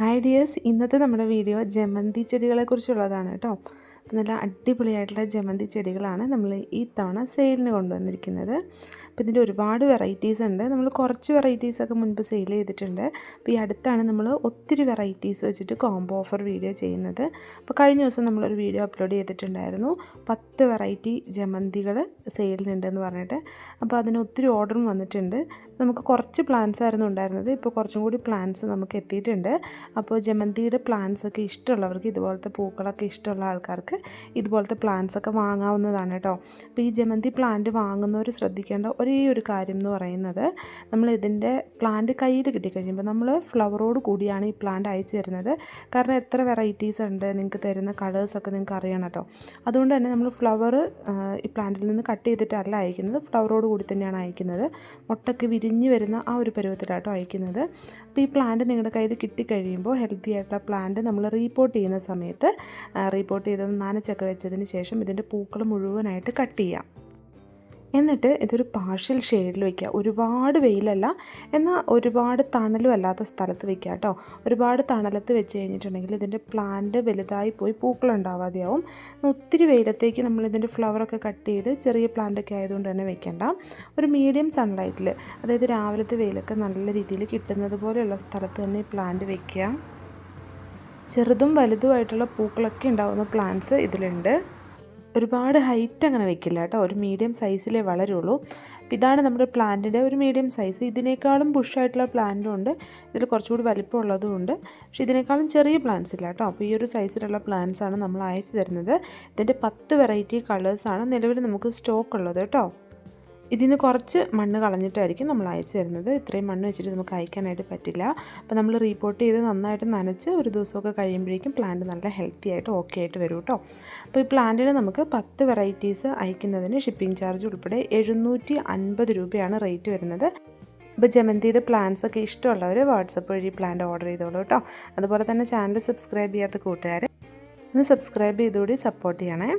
Hi dears ഇന്നത്തെ നമ്മുടെ video ജമന്തി ചെടികളെക്കുറിച്ചുള്ളതാണ് കേട്ടോ. നല്ല അടിപൊളിയായിട്ടുള്ള ജമന്തി ചെടികളാണ് നമ്മൾ ഈ തവണ സെയിലിന് കൊണ്ടുവന്നിരിക്കുന്നത്. അപ്പോൾ ഇതിന്റെ ഒരുപാട് വെറൈറ്റീസ് ഉണ്ട്. നമ്മൾ കുറച്ച് വെറൈറ്റീസൊക്കെ മുൻപ് സെയിൽ ചെയ്തിട്ടുണ്ട്. അപ്പോൾ ഈ അടുത്താണ് നമ്മൾ ഒത്തിരി വെറൈറ്റീസ് വെച്ചിട്ട് കോംബോ ഓഫർ വീഡിയോ ചെയ്യുന്നത്. അപ്പോൾ കഴിഞ്ഞ ദിവസം നമ്മളൊരു വീഡിയോ അപ്ലോഡ് ചെയ്തിട്ടുണ്ടായിരുന്നു. പത്ത് വെറൈറ്റി ജമന്തികൾ സെയിലിനുണ്ടെന്ന് പറഞ്ഞിട്ട്. അപ്പോൾ അതിന് ഒത്തിരി ഓർഡറും വന്നിട്ടുണ്ട്. നമുക്ക് കുറച്ച് പ്ലാൻസ് ആയിരുന്നു ഉണ്ടായിരുന്നത്. ഇപ്പോൾ കുറച്ചും കൂടി പ്ലാൻസ് നമുക്ക് എത്തിയിട്ടുണ്ട്. അപ്പോൾ ജമന്തിയുടെ പ്ലാൻസ് ഒക്കെ ഇഷ്ടമുള്ളവർക്ക് ഇതുപോലത്തെ പൂക്കളൊക്കെ ഇഷ്ടമുള്ള ആൾക്കാർക്ക് ഇതുപോലത്തെ പ്ലാന്റ്സ് ഒക്കെ വാങ്ങാവുന്നതാണ് കേട്ടോ. അപ്പോൾ ഈ ജമന്തി പ്ലാന്റ് വാങ്ങുന്നവർ ശ്രദ്ധിക്കേണ്ട ഒരേ ഒരു കാര്യം എന്ന് പറയുന്നത് നമ്മൾ ഇതിന്റെ പ്ലാന്റ് കയ്യിൽ കിട്ടിക്കഴിയുമ്പോൾ നമ്മൾ ഫ്ലവറോട് കൂടിയാണ് ഈ പ്ലാന്റ് അയച്ചു തരുന്നത്. കാരണം എത്ര വെറൈറ്റീസ് ഉണ്ട് നിങ്ങൾക്ക് തരുന്ന കളേഴ്സൊക്കെ നിങ്ങൾക്ക് അറിയണം കേട്ടോ. അതുകൊണ്ട് തന്നെ നമ്മൾ ഫ്ലവർ ഈ പ്ലാന്റിൽ നിന്ന് കട്ട് ചെയ്തിട്ടല്ല അയക്കുന്നത് ഫ്ലവറോട് കൂടി തന്നെയാണ് അയക്കുന്നത്. മുട്ടൊക്കെ വിരിഞ്ഞ് വരുന്ന ആ ഒരു പരുവത്തിലാട്ടോ അയക്കുന്നത്. അപ്പോൾ ഈ പ്ലാന്റ് നിങ്ങളുടെ കയ്യിൽ കിട്ടിക്കഴിയുമ്പോൾ ഹെൽത്തി ആയിട്ടുള്ള പ്ലാന്റ് നമ്മൾ റീപ്പോർട്ട് ചെയ്യുന്ന സമയത്ത് റീപ്പോർട്ട് ചെയ്തത് നനച്ചൊക്കെ വെച്ചതിന് ശേഷം ഇതിന്റെ പൂക്കൾ മുഴുവനായിട്ട് കട്ട് ചെയ്യാം. എന്നിട്ട് ഇതൊരു പാർഷ്യൽ ഷെയ്ഡിൽ വയ്ക്കുക ഒരുപാട് വെയിലല്ല എന്നാൽ ഒരുപാട് തണലും അല്ലാത്ത സ്ഥലത്ത് വയ്ക്കുക കേട്ടോ. ഒരുപാട് തണലത്ത് വെച്ച് കഴിഞ്ഞിട്ടുണ്ടെങ്കിൽ ഇതിന്റെ പ്ലാന്റ് വലുതായി പോയി പൂക്കളുണ്ടാവാതെയാവും ഒത്തിരി വെയിലത്തേക്ക് നമ്മൾ ഇതിന്റെ ഫ്ലവറൊക്കെ കട്ട് ചെയ്ത് ചെറിയ പ്ലാന്റൊക്കെ ആയതുകൊണ്ട് തന്നെ വെക്കേണ്ട. ഒരു മീഡിയം സൺലൈറ്റിൽ അതായത് രാവിലത്തെ വെയിലൊക്കെ നല്ല രീതിയിൽ കിട്ടുന്നത് പോലെയുള്ള സ്ഥലത്ത് തന്നെ പ്ലാന്റ് വെക്കുക. ചെറുതും വലുതുമായിട്ടുള്ള പൂക്കളൊക്കെ ഉണ്ടാകുന്ന പ്ലാന്റ്സ് ഇതിലുണ്ട്. ഒരുപാട് ഹൈറ്റ് അങ്ങനെ വെക്കില്ല കേട്ടോ. ഒരു മീഡിയം സൈസിലേ വളരുള്ളൂ. ഇതാണ് നമ്മുടെ പ്ലാന്റിന്റെ ഒരു മീഡിയം സൈസ് ഇതിനേക്കാളും ബുഷായിട്ടുള്ള പ്ലാന്റും ഉണ്ട്. ഇതിൽ കുറച്ചുകൂടി വലിപ്പമുള്ളതും ഉണ്ട്. പക്ഷേ ഇതിനേക്കാളും ചെറിയ പ്ലാന്റ്സ് ഇല്ല കേട്ടോ. അപ്പോൾ ഈ ഒരു സൈസിലുള്ള പ്ലാന്റ്സാണ് നമ്മൾ അയച്ചു തരുന്നത്. ഇതിന്റെ പത്ത് വെറൈറ്റി കളേഴ്സാണ് നിലവിൽ നമുക്ക് സ്റ്റോക്ക് ഉള്ളത് കേട്ടോ. ഇതിൽ നിന്ന് കുറച്ച് മണ്ണ് കളഞ്ഞിട്ടായിരിക്കും നമ്മൾ അയച്ചു തരുന്നത്. ഇത്രയും മണ്ണ് വെച്ചിട്ട് നമുക്ക് അയക്കാനായിട്ട് പറ്റില്ല. അപ്പോൾ നമ്മൾ റീപോർട്ട് ചെയ്ത് നന്നായിട്ട് നനച്ച് ഒരു ദിവസമൊക്കെ കഴിയുമ്പോഴേക്കും പ്ലാന്റ് നല്ല ഹെൽത്തി ആയിട്ട് ഓക്കെ ആയിട്ട് വരും കേട്ടോ അപ്പോൾ ഈ പ്ലാന്റിന് നമുക്ക് പത്ത് വെറൈറ്റീസ് അയക്കുന്നതിന് ഷിപ്പിംഗ് ചാർജ് ഉൾപ്പെടെ എഴുന്നൂറ്റി അൻപത് രൂപയാണ് റേറ്റ് വരുന്നത്. ഇപ്പോൾ ജമന്തിയുടെ പ്ലാൻസ് ഒക്കെ ഇഷ്ടമുള്ളവർ വാട്സപ്പ് വഴി പ്ലാന്റ് ഓർഡർ ചെയ്തോളൂ കേട്ടോ അതുപോലെ തന്നെ ചാനൽ സബ്സ്ക്രൈബ് ചെയ്യാത്ത കൂട്ടുകാർ ഒന്ന് സബ്സ്ക്രൈബ് ചെയ്തുകൂടി സപ്പോർട്ട് ചെയ്യണേ.